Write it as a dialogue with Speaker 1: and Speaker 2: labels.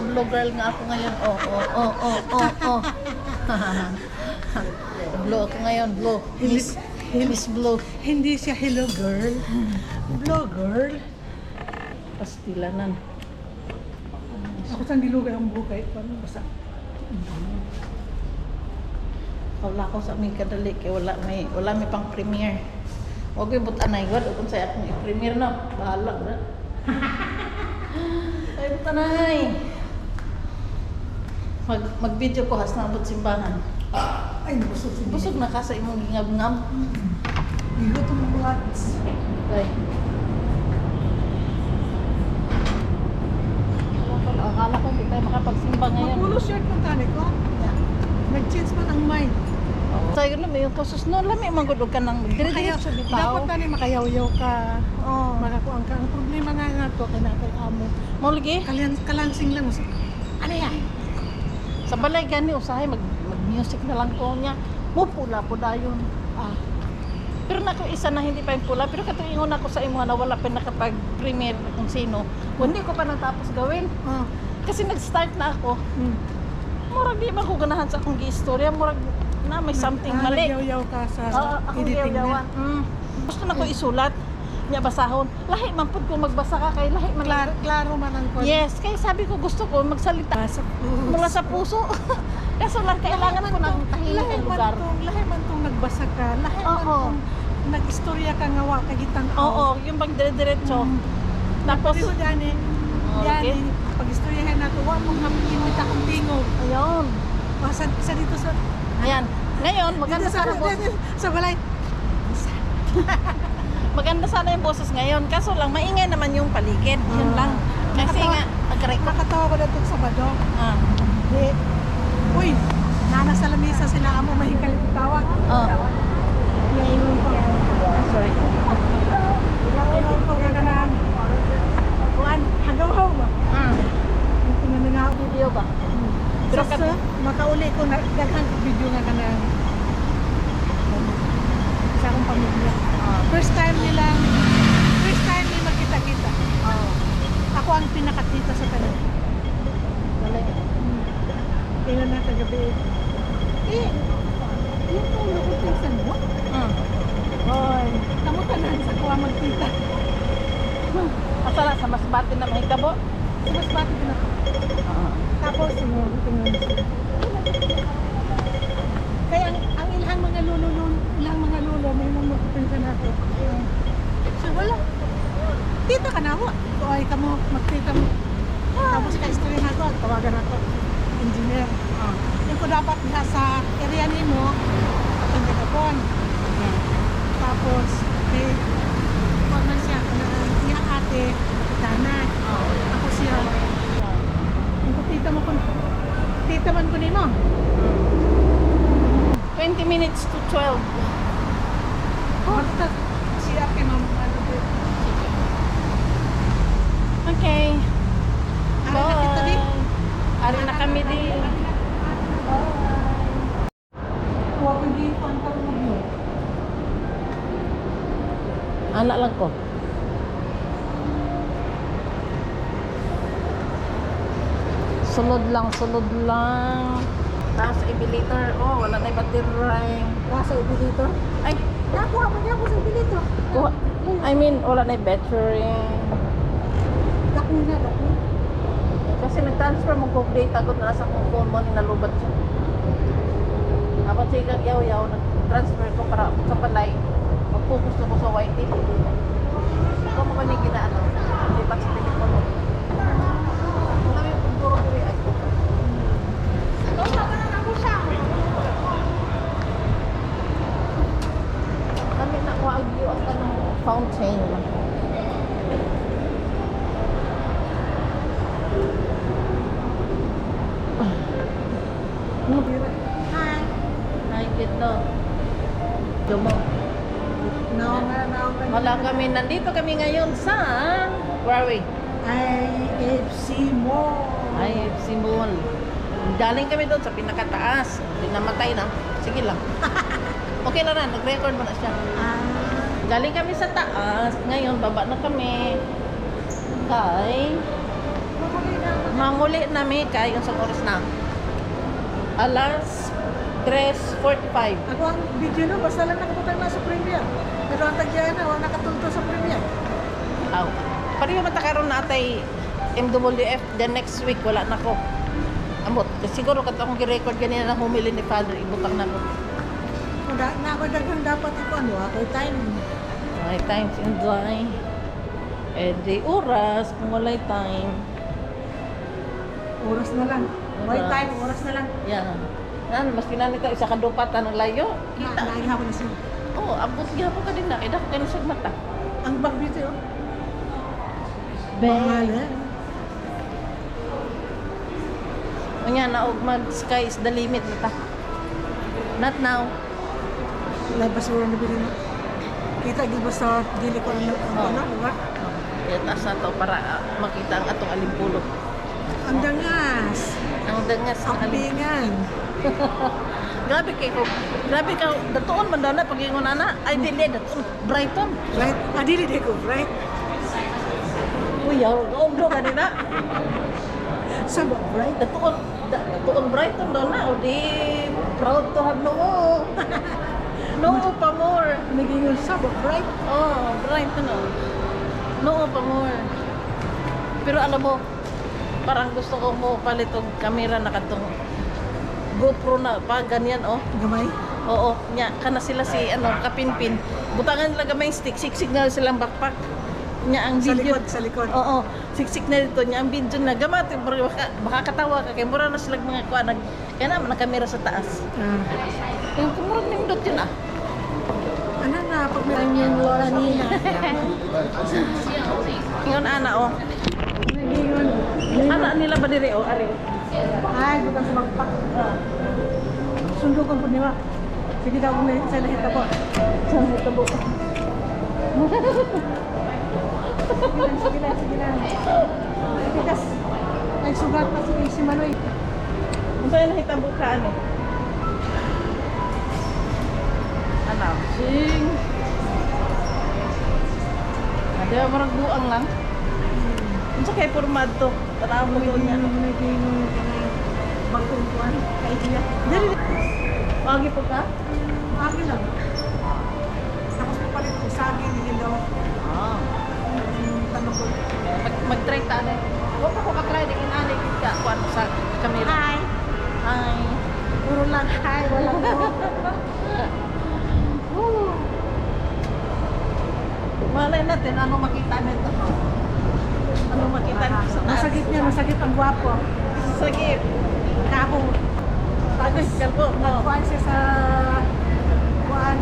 Speaker 1: vlog girl nga ako ngayon. Oh, oh, oh, oh, oh, oh. Blow ako ngayon, blow. Miss, Miss Blow.
Speaker 2: Hindi siya hello girl. Vlogger.
Speaker 1: Pastilanan.
Speaker 2: Ako saan dilugay ang buhay. Paano basta?
Speaker 1: Wala ko sa aming kadali kay wala may wala may pang premiere. Huwag yung butanay wala kung sa akong i-premiere na. Bahala na. Ay butanay. Mag mag-video ko has naabot simbahan.
Speaker 2: Ay, busog si
Speaker 1: Busog na ka sa imong gingab-ngam.
Speaker 2: Gigot ang mga words.
Speaker 1: Ay. Akala ko hindi tayo makapagsimba ngayon.
Speaker 2: Magulo shirt ng tani ko. Nag-change man ang mind.
Speaker 1: Sayo na may yung kusus no, lami magudog ka ng dire-dire sa bitaw.
Speaker 2: Dapat tani makayaw-yaw ka.
Speaker 1: Oh.
Speaker 2: Makakuang ka. Ang problema nga nga to, kay natay amo.
Speaker 1: Mo lagi
Speaker 2: Kalyan, kalansing lang. Ano yan?
Speaker 1: Sa balay gani usahay mag mag-music na lang ko niya. Mo pula po dayon.
Speaker 2: Ah,
Speaker 1: Pero nako isa na hindi pa yung pula, pero katuingon ako sa imo na wala pa nakapag-premiere kung sino. Hindi ko pa natapos gawin.
Speaker 2: ah.
Speaker 1: Kasi nag-start na ako.
Speaker 2: Hmm.
Speaker 1: Murag di ba ko ganahan sa akong giistorya, murag na may something
Speaker 2: Ah,
Speaker 1: mali.
Speaker 2: Nagyaw-yaw ka sa
Speaker 1: akong
Speaker 2: editing na.
Speaker 1: Mm. Gusto na ko isulat. Nya basahon. Lahi man pud ko magbasa ka kay lahi man.
Speaker 2: Klaro, klaro man ang kwan.
Speaker 1: Yes, kay sabi ko gusto ko magsalita
Speaker 2: Sa puso.
Speaker 1: mula sa puso. Kaso lang kailangan ko ng tahimik
Speaker 2: man
Speaker 1: lugar.
Speaker 2: tong, lahi man tong nagbasa ka, lahi man
Speaker 1: Oo.
Speaker 2: tong nag-istorya ka nga wa kagitang
Speaker 1: Oo, yung bang dire-diretso.
Speaker 2: Mm.
Speaker 1: Tapos
Speaker 2: Pero dyan eh,
Speaker 1: Oh,
Speaker 2: yan
Speaker 1: okay.
Speaker 2: pag-istoryahan nato, wa mong hamimit akong tingog.
Speaker 1: ayun.
Speaker 2: O, sa, sa dito sa,
Speaker 1: Ayan. Ngayon, maganda
Speaker 2: sa, dito sa balay.
Speaker 1: Maganda sana yung boses ngayon. Kaso lang, maingay naman yung paligid. Yun
Speaker 2: Ah.
Speaker 1: lang. Kasi
Speaker 2: Nakatawa-
Speaker 1: nga, agray ko.
Speaker 2: Nakatawa ko dito sa Sabado.
Speaker 1: Ah.
Speaker 2: Di, uy, nana sa lamisa sila amo mahikal yung tawag.
Speaker 1: Oh.
Speaker 2: Iyaingon ko.
Speaker 1: Sorry.
Speaker 2: Iyaingon ko gaganan. Kuan, hagaw-haw ba?
Speaker 1: Mm.
Speaker 2: Pinanangaw ko.
Speaker 1: Video ba?
Speaker 2: Pero
Speaker 1: Pero kat-
Speaker 2: makauli ko na daghan ko video nga kanang sa akong pamilya.
Speaker 1: Ah.
Speaker 2: First time nila, first time nila magkita-kita.
Speaker 1: Oh.
Speaker 2: Ako ang pinakatita sa kanila.
Speaker 1: Galing.
Speaker 2: Kailan na kagabi. Eh, yung kong nakutinsan mo?
Speaker 1: Mm.
Speaker 2: Hoy, kamo kuha magkita.
Speaker 1: Asala sa masbate na mahitabo.
Speaker 2: Sa mas bati ko na ko.
Speaker 1: Oo.
Speaker 2: Tapos, ano, tingnan. Kaya ang, ang ilang mga lulo, lulo ilang mga lulo, may mga magpinsan ako. So, wala. Tita ka na mo. Ito ay kamo, magtita mo. Tapos ka-story na ako, tawagan ako. Engineer.
Speaker 1: Ah.
Speaker 2: Yung ko dapat diha sa area ni mo, ang gagapon.
Speaker 1: Mm.
Speaker 2: Tapos, eh, kung man siya, na niya ate, dana.
Speaker 1: Oo.
Speaker 2: Ako siya. Yung tita mo ko, tita man ko ni mo.
Speaker 1: 20 minutes to 12.
Speaker 2: Basta siya po.
Speaker 1: Okay.
Speaker 2: Di.
Speaker 1: Ari na kami din. Anak lang ko. Sunod lang, sunod lang. Tapos ibilator, oh, wala na battery.
Speaker 2: Nasa ubi dito.
Speaker 1: Ay,
Speaker 2: Nakuha mo niya ako sa
Speaker 1: kuha. I mean, wala na battery.
Speaker 2: Dako na, dako.
Speaker 1: Kasi nag-transfer mo kong data ko na sa kong phone mo, ninalubat siya. Dapat siya kang yaw-yaw, nag-transfer ko para sa balay. Mag-focus na ko sa YT. Ikaw mo kanyang ginaano, lipat sa telepono. Wala yung pagpuro ko ay. Kami na ko ang view ang kanong fountain.
Speaker 2: Hi.
Speaker 1: Nakikit no. Dumo.
Speaker 2: No, nga, no, nga.
Speaker 1: Kami, nandito kami ngayon sa, where are we?
Speaker 2: IFC Mall.
Speaker 1: IFC Mall. Daling kami doon sa pinakataas. Hindi namatay na. Sige lang. okay na na, nag-record mo na siya.
Speaker 2: Ah,
Speaker 1: Galing kami sa taas. Ngayon, baba na kami. Kay, Manguli na mi kayo sa oras na. Alas 3.45.
Speaker 2: Ako ang video no, basta lang nakaputang na sa premiere. Pero ang tagyan na, wala nakatulto sa premiere.
Speaker 1: Aw. Pareho matakaroon na atay MWF the next week wala na ko. Amot, siguro kat akong gi-record ganina na humili ni Father ibutang na ko.
Speaker 2: Da, na ako daghang dapat ito, ano, ako time.
Speaker 1: May time to enjoy. Eh di oras kung walay time.
Speaker 2: Oras na lang. May time, oras na lang.
Speaker 1: Yan. Nan, mas kinanito isa ka dupatan ng layo.
Speaker 2: Na,
Speaker 1: Kita.
Speaker 2: naihapon na siya.
Speaker 1: Oh, abot gyapon ka din na. Kaya ka na sa mata.
Speaker 2: Ang bag dito, oh. Mahal, eh.
Speaker 1: Unya na og mag sky is the limit na ta. Not now.
Speaker 2: Labas mo na bilhin. Kita gid ba sa dili ko na
Speaker 1: Oh.
Speaker 2: ano, diba?
Speaker 1: Kaya taas na to para ah, makita ang atong alimpulo.
Speaker 2: Ang dangas,
Speaker 1: Ang dangas ng
Speaker 2: ang bingan.
Speaker 1: Grabe kay ko. Grabe ka. Datoon man daw na pag ingon ana. Ay dili datoon. Brighton.
Speaker 2: Right? Ah, dili di ko, right?
Speaker 1: Uy, yaw. Gaugdo ka din na.
Speaker 2: Sa ba, right?
Speaker 1: Datoon. da- Datoon Brighton daw na. O di proud to have noo. Noo pa more.
Speaker 2: Naging sa ba, right?
Speaker 1: Oh, Brighton oh. Noo pa more. Pero alam mo, parang gusto ko mo palit og camera na kadtong GoPro na pa ganyan oh.
Speaker 2: Gamay?
Speaker 1: Oo, nya kana sila si ano kapinpin. Butangan nila gamay stick, siksik na silang backpack. Nya ang
Speaker 2: Sa
Speaker 1: video.
Speaker 2: likod, sa likod.
Speaker 1: Oo, siksik na dito nya ang video na gamat baka, baka katawa ka kay mura na sila mga kuan nag kaya naman ang kamera sa taas.
Speaker 2: Ah.
Speaker 1: Yung kumurag nindot yun ah.
Speaker 2: ano na, pag may yung lola niya.
Speaker 1: Ingon ana oh. Ana nila ba dire oh, ari.
Speaker 2: Ay, bukan sa magpak. Sundo ko po niya. Sige daw kung sa lahit ako.
Speaker 1: Sa.
Speaker 2: Sige lang, sige lang, sige lang. Bigas. Ay, sugat pa si, si Manoy.
Speaker 1: Unsa yung nahitabo ka ano? Ano? Sing. Ada marag buang lang. Unsa kay pormad to? Tanaw mo to niya.
Speaker 2: Kuhan. Kaibiya.
Speaker 1: Dili. Pagi po ka?
Speaker 2: Akin lang. Tapos papalit ko sa akin, hindi daw.
Speaker 1: Ah.
Speaker 2: Tanong ko.
Speaker 1: Mag mag-try ta na. Wa pa ko ka-try din inani ka kuan sa kamera.
Speaker 2: Hi.
Speaker 1: Hi.
Speaker 2: Puro lang hi. Wala ko.
Speaker 1: Woo. Malay natin ano makita nito. Ano makita nito sa taas.
Speaker 2: Masagit niya, masagit ang gwapo.
Speaker 1: Sagip.
Speaker 2: Kako.
Speaker 1: Tapos.
Speaker 2: Kuhan siya sa kuhan.